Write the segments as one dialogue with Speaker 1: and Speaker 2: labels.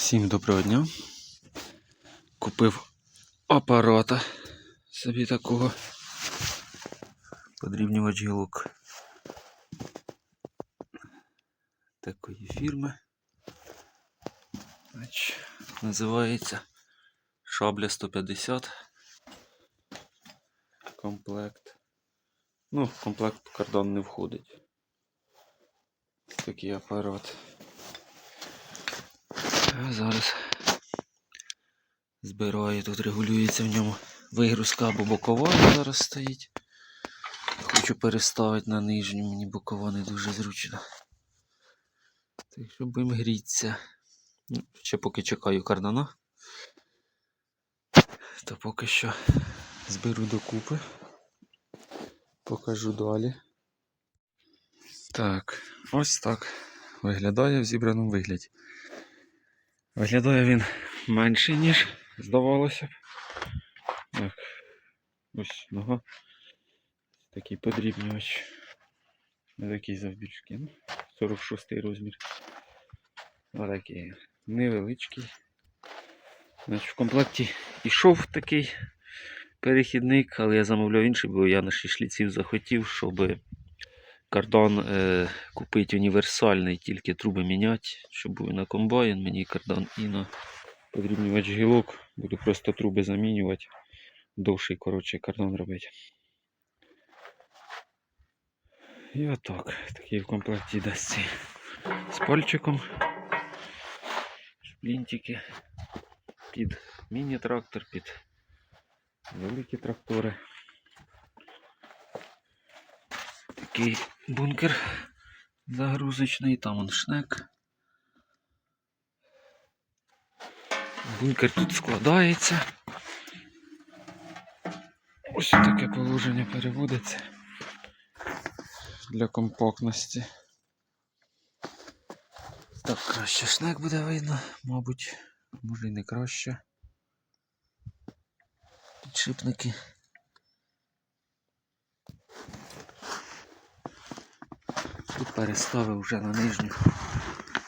Speaker 1: Всім доброго дня. Купив апарата собі такого подрібнювач гілок такої фірми. Називається Шабля 150 комплект. Ну, в комплект кардан не входить. Такий апарат. Зараз збираю, тут регулюється в ньому вигрузка або бокова зараз стоїть. Хочу переставити на нижню, мені бокова не дуже зручно. Так що будемо грітися. Ну, Ще поки чекаю кардана. То поки що зберу докупи. Покажу далі. Так, ось так виглядає в зібраному вигляді. Виглядає він менший, ніж здавалося б. Так. Ось нога. Такий подрібнювач. Не такий завбільшки. Ну, 46 розмір. Отакий невеличкий. Значить, в комплекті ішов такий перехідник, але я замовляв інший, бо я на шішліців захотів, щоб кардан е, купити універсальний, тільки труби міняти, щоб був на комбайн, мені кардан і на подрібнювач гілок. Буду просто труби замінювати. Довший, коротше, кардан робити. І отак. Такий в комплекті з з пальчиком. Шплінтики під міні-трактор, під великі трактори. Такий бункер загрузочний, там он шнек. Бункер тут складається. Ось таке положення переводиться для компактності. Так, краще шнек буде видно, мабуть, може і не краще. Підшипники. Переставив вже на нижню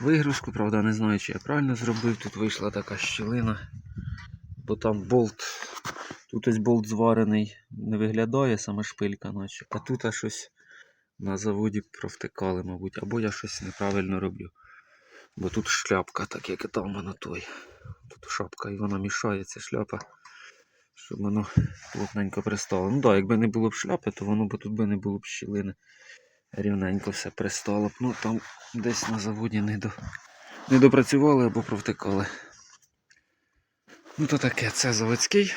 Speaker 1: вигрузку, правда, не знаю, чи я правильно зробив. Тут вийшла така щілина, бо там болт, тут ось болт зварений, не виглядає, саме шпилька, наче. А тут щось на заводі провтикали, мабуть, або я щось неправильно роблю. Бо тут шляпка, так як і там вона той. Тут шапка і вона мішає, ця шляпа, щоб воно плотненько пристало. Ну так, да, якби не було б шляпи, то воно б тут би не було б щілини. Рівненько все пристало б. Ну там десь на заводі не, до... не допрацювали або провтикали. Ну то таке, це заводський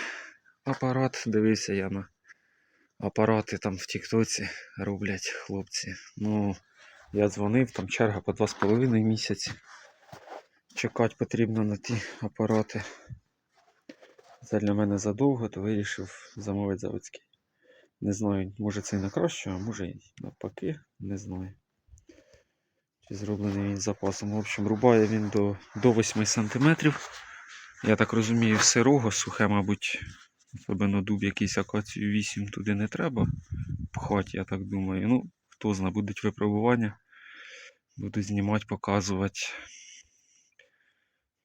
Speaker 1: апарат. Дивився я на апарати там в Тіктоці роблять хлопці. Ну, я дзвонив, там черга по 2,5 місяці. Чекати потрібно на ті апарати. Це для мене задовго, то вирішив замовити заводський. Не знаю, може це і на краще, а може і навпаки, не знаю. Чи зроблений він запасом. В общем, рубає він до, до 8 см. Я так розумію, сирого, сухе, мабуть, особливо дуб якийсь акацію 8 туди не треба пхати, я так думаю. Ну, хто знає, будуть випробування. Буду знімати, показувати.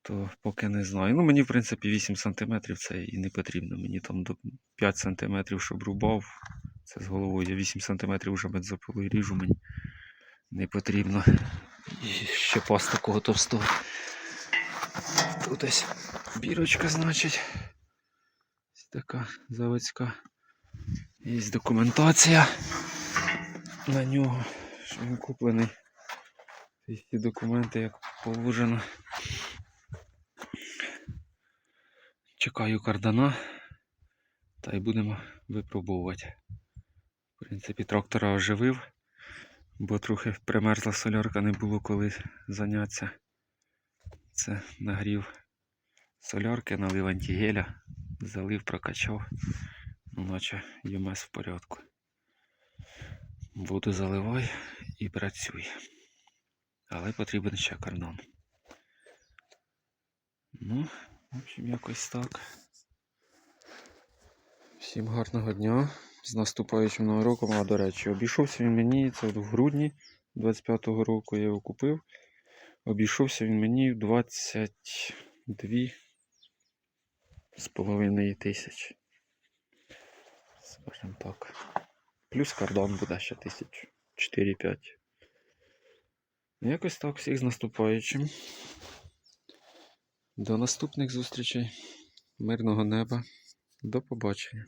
Speaker 1: То поки не знаю. Ну, мені, в принципі, 8 см це і не потрібно. Мені там до 5 см, щоб рубав. Це з головою. Я 8 см вже бензопилою ріжу, мені не потрібно. І ще пас такого товстого. Тут ось бірочка, значить. Ось така заводська. Є документація на нього, що він куплений. Всі документи, як положено. Чекаю кардана та й будемо випробовувати. В принципі, трактора оживив, бо трохи примерзла солярка, не було коли зайнятися. Це нагрів солярки, налив антигеля, залив, прокачав, ну, наче ЄМС в порядку. Воду заливай і працюй. Але потрібен ще кардан. Ну, в общем, якось так. Всім гарного дня. З наступаючим новим роком. А до речі, обійшовся він мені це в грудні 25-го року я його купив. Обійшовся він мені в 22 з тисяч. Скажімо так. Плюс кордон буде ще тисяч 4-5. Якось так, всіх з наступаючим. До наступних зустрічей. Мирного неба. До побачення.